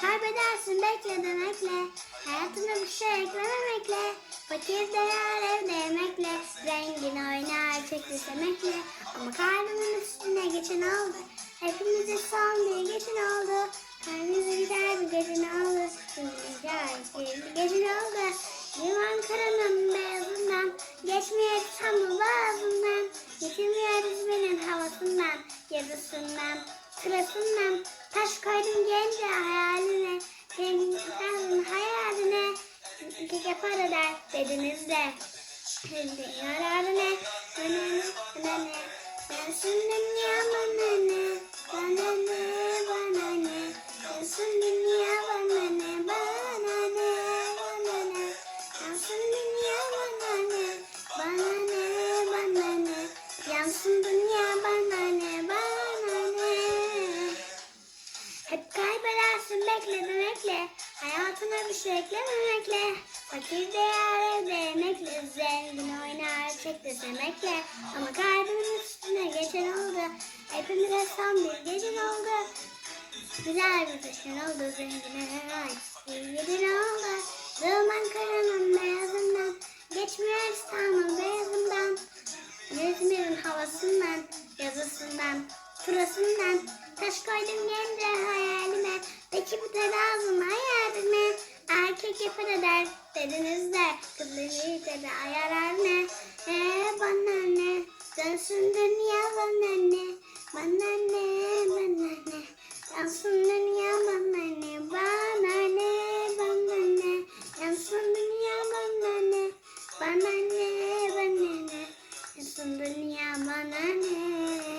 Kaybedersin bekle demekle. Hayatına bir şey eklememekle. Fakir değer evde yemekle. Zengin oynar çekti semekle Ama kalbimin üstüne geçen oldu Hepimize son bir geçen oldu. Kalbimize gider bir gecen oldu. Gider bir gecen oldu. Bir Ankara'nın beyazından Geçmiyor İstanbul boğazından Geçemiyor İzmir'in havasından Yazısından Sırasından. Taş koydum gence hayaline Kendin hayaline Yapar eder dediniz de Bekle demekle. Hayatına bir şey eklememekle. Fakir değer evde yemekle Zengin oynar çek desemekle Ama kalbimin üstüne geçen oldu. Hepimize son bir gecen oldu. Güzel bir düşün oldu zengine. Ay gecen oldu. Zaman karanın beyazından Geçmiyor İstanbul beyazından. İzmir'in havasından, yazısından, turasından. Taş koydum gence hayalime. Peki bu terazun hayalime teşekkür eder dediniz de kızları dedi ayar anne. Ee, bana anne dönsün dünya bana anne. Bana anne bana anne dönsün dünya bana anne. Bana anne bana anne dönsün dünya bana anne. Bana anne bana anne dönsün dünya bana anne.